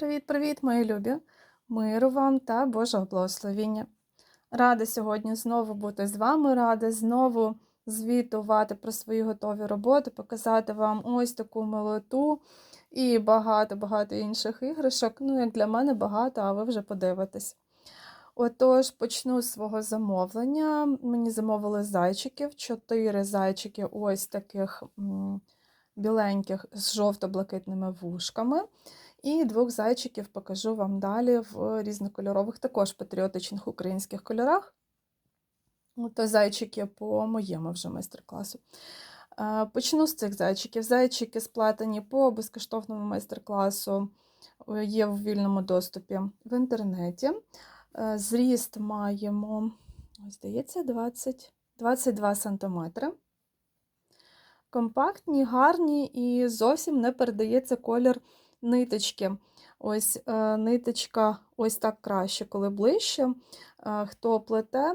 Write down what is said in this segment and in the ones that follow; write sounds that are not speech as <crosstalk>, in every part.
Привіт-привіт, мої любі! Миру вам та Божого благословіння. Рада сьогодні знову бути з вами, рада знову звітувати про свої готові роботи, показати вам ось таку милоту і багато-багато інших іграшок. Ну, як для мене багато, а ви вже подивитесь. Отож, почну з свого замовлення. Мені замовили зайчиків, чотири зайчики ось таких біленьких з жовто-блакитними вушками. І двох зайчиків покажу вам далі в різнокольорових, також патріотичних українських кольорах. То зайчики по моєму вже майстер-класу. Е, Почну з цих зайчиків. Зайчики сплетені по безкоштовному майстер-класу, е, є в вільному доступі в інтернеті. Е, Зріст маємо, здається, 20, 22 см. Компактні, гарні і зовсім не передається колір ниточки. Ось е, ниточка ось так краще, коли ближче. Е, хто плете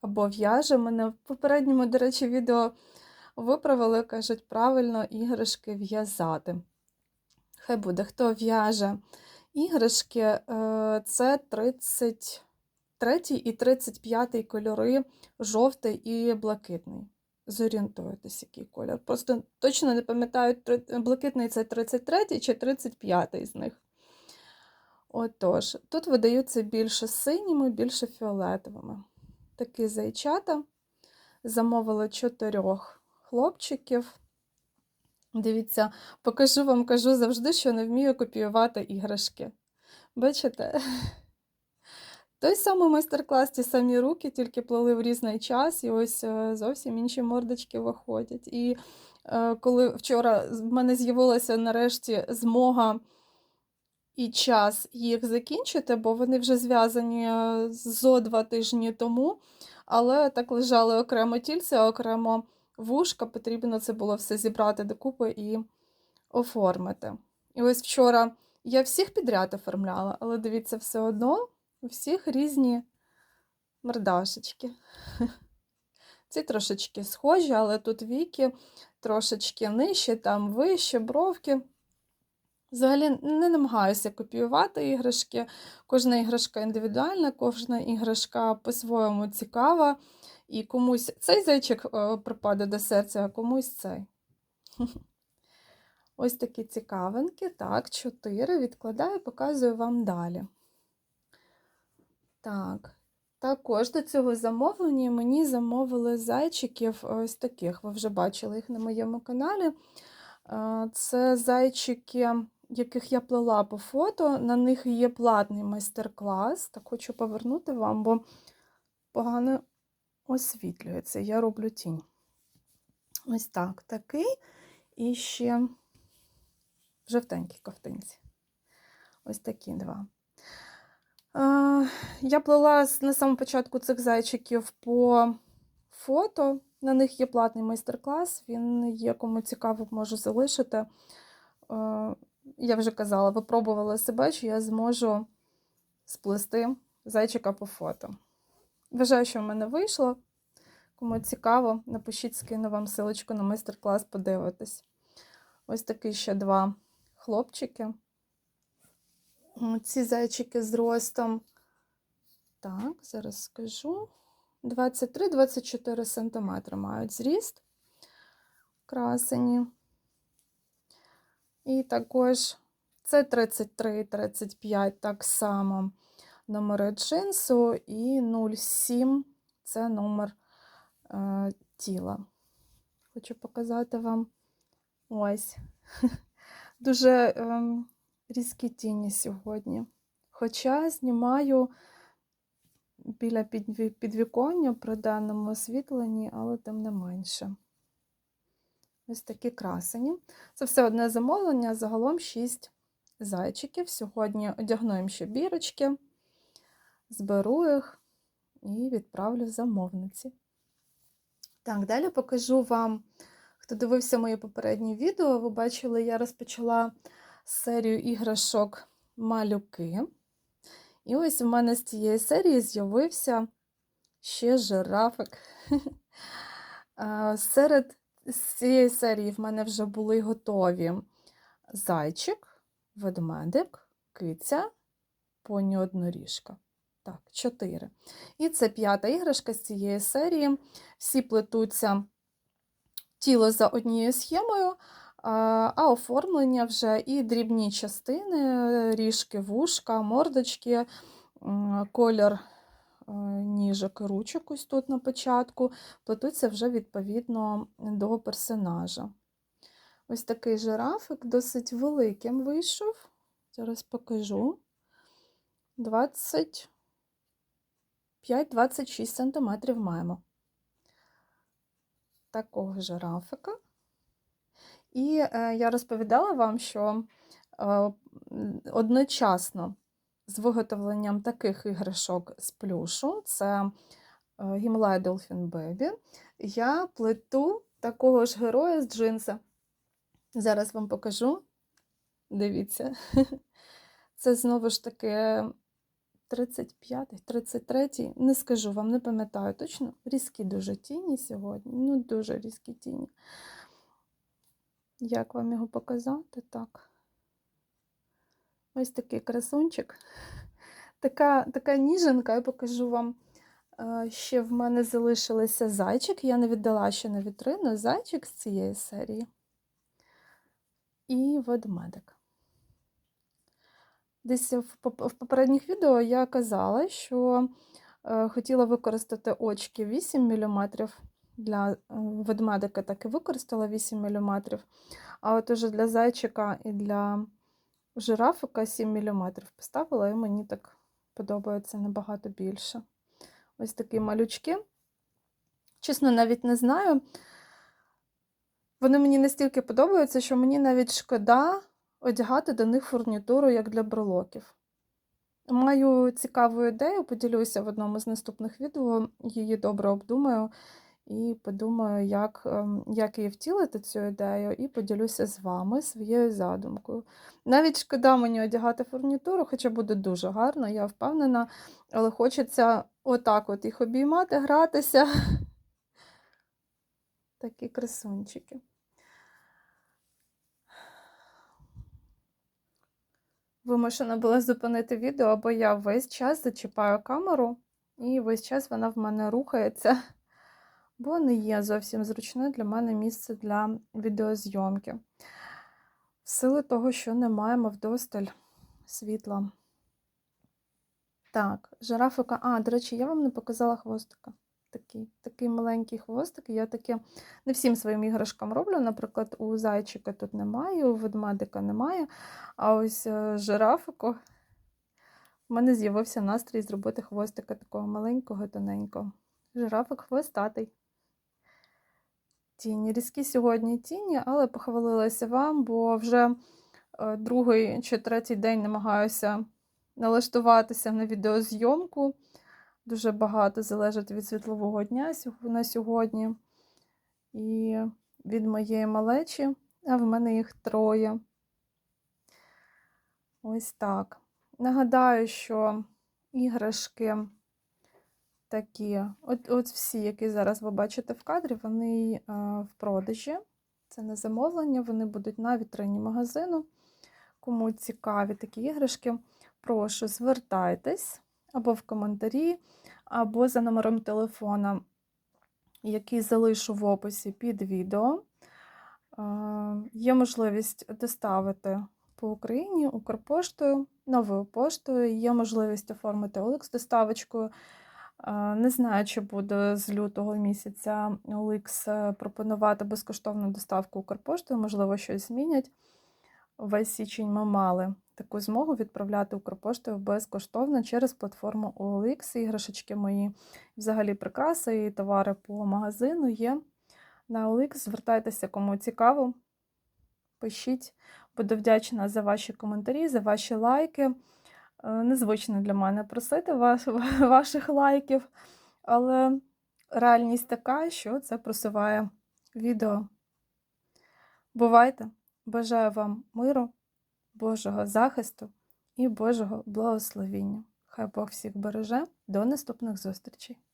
або в'яже, мене в попередньому, до речі, відео виправили, кажуть, правильно іграшки в'язати. Хай буде, хто в'яже іграшки, е, це 33 і 35 кольори, жовтий і блакитний зорієнтуєтесь, який колір. Просто точно не пам'ятаю, блакитний це 33 чи 35 з них. Отож, тут видаються більше синіми, більше фіолетовими. Такі зайчата. Замовила чотирьох хлопчиків. Дивіться, покажу вам, кажу завжди, що не вмію копіювати іграшки. Бачите? Той самий майстер-клас, ті самі руки, тільки плели в різний час, і ось е, зовсім інші мордочки виходять. І е, коли вчора в мене з'явилася нарешті змога і час їх закінчити, бо вони вже зв'язані е, зо два тижні тому, але так лежали окремо тільце, окремо вушка, потрібно це було все зібрати докупи і оформити. І ось вчора я всіх підряд оформляла, але дивіться, все одно. У всіх різні мордашечки. <laughs> Ці трошечки схожі, але тут віки трошечки нижче, там вище, бровки. Взагалі не намагаюся копіювати іграшки. Кожна іграшка індивідуальна, кожна іграшка по-своєму цікава. І комусь цей зайчик е, припаде до серця, а комусь цей. <laughs> Ось такі цікавинки. Так, чотири. Відкладаю, показую вам далі. Так, також до цього замовлення мені замовили зайчиків ось таких. Ви вже бачили їх на моєму каналі. Це зайчики, яких я плела по фото. На них є платний майстер-клас. Так хочу повернути вам, бо погано освітлюється. Я роблю тінь. Ось так, такий. І ще в жовтенькій ковтинці. Ось такі два. Я плела на самому початку цих зайчиків по фото. На них є платний майстер-клас, він є, кому цікаво, можу залишити. Я вже казала, випробувала себе, чи я зможу сплести зайчика по фото. Вважаю, що в мене вийшло. Кому цікаво, напишіть, скину вам силочку на майстер-клас, подивитись. Ось такі ще два хлопчики. Ці зайчики з ростом, так, зараз скажу, 23-24 см мають зріст, красені. І також це 33-35 так само номери джинсу, і 07 це номер е, тіла. Хочу показати вам ось. <laughs> Дуже. Е, різкі тіні сьогодні. Хоча знімаю біля підвіконня при даному освітленні, але тим не менше. Ось такі красені. Це все одне замовлення, загалом 6 зайчиків. Сьогодні одягну їм ще бірочки, зберу їх і відправлю замовниці. Так, далі покажу вам, хто дивився моє попереднє відео, ви бачили, я розпочала серію іграшок малюки. І ось у мене з цієї серії з'явився ще жирафик. <laughs> Серед цієї серії в мене вже були готові зайчик, ведмедик, киця, поні одноріжка. Так, чотири. І це п'ята іграшка з цієї серії. Всі плетуться тіло за однією схемою, а оформлення вже і дрібні частини, ріжки, вушка, мордочки, колір е, ніжок і ручок ось тут на початку, плетуться вже відповідно до персонажа. Ось такий жирафик досить великим вийшов. Зараз покажу. 25-26 см маємо. Такого жирафика. І е, я розповідала вам, що е, одночасно з виготовленням таких іграшок з плюшу, це е, Gimli Dolphin Baby, я плету такого ж героя з джинса. Зараз вам покажу. Дивіться. <laughs> Це знову ж таки 35-й, 33-й. Не скажу вам, не пам'ятаю точно. Різкі дуже тіні сьогодні. Ну, дуже різкі тіні. Як вам його показати? Так. Ось такий красунчик. Така така ніженка, я покажу вам. Ще в мене залишилися зайчик. Я не віддала ще на вітрину зайчик з цієї серії. І ведмедик. Десь в попередніх відео я казала, що е, хотіла використати очки 8 мм для е, ведмедика, так і використала 8 мм. А от уже для зайчика і для жирафика 7 мм поставила, і мені так подобається набагато більше. Ось такі малючки. Чесно, навіть не знаю. Вони мені настільки подобаються, що мені навіть шкода одягати до них фурнітуру, як для брелоків. Маю цікаву ідею, поділюся в одному з наступних відео, її добре обдумаю і подумаю, як ем, як її втілити цю ідею, і поділюся з вами своєю задумкою. Навіть шкода мені одягати фурнітуру, хоча буде дуже гарно, я впевнена, але хочеться отак от їх обіймати, гратися. <laughs> Такі красунчики. Вимушена була зупинити відео, бо я весь час зачіпаю камеру, і весь час вона в мене рухається, бо не є зовсім зручне для мене місце для відеозйомки. Сили того, що не маємо вдосталь світла. Так, жирафика. А, до речі, я вам не показала хвостика такий такий маленький хвостик. Я таке не всім своїм іграшкам роблю. Наприклад, у зайчика тут немає, у ведмедика немає. А ось е, жирафику в мене з'явився настрій зробити хвостика такого маленького, тоненького. Жирафик хвостатий. Тіні. Різкі сьогодні тіні, але похвалилася вам, бо вже е, другий чи третій день намагаюся налаштуватися на відеозйомку. Дуже багато залежить від світлового дня на сьогодні. І від моєї малечі, а в мене їх троє. Ось так. Нагадаю, що іграшки такі, от от всі, які зараз ви бачите в кадрі, вони в продажі. Це не замовлення, вони будуть на вітрині магазину. Кому цікаві такі іграшки, прошу звертайтесь або в коментарі, або за номером телефона, який залишу в описі під відео. Є можливість доставити по Україні Укрпоштою, новою поштою, є можливість оформити OLX доставочкою. Не знаю, чи буде з лютого місяця OLX е, пропонувати безкоштовну доставку Укрпоштою, можливо, щось змінять. Весь січень ми мали таку змогу відправляти Укрпоштою безкоштовно через платформу OLX. Іграшечки мої, взагалі, прикраси і товари по магазину є. На OLX звертайтеся, кому цікаво. Пишіть, буду вдячна за ваші коментарі, за ваші лайки. Е, незвично для мене просити ваш, <laughs> ваших лайків, але реальність така, що це просуває відео. Бувайте! Бажаю вам миру, Божого захисту і Божого благословіння. Хай Бог всіх береже. До наступних зустрічей!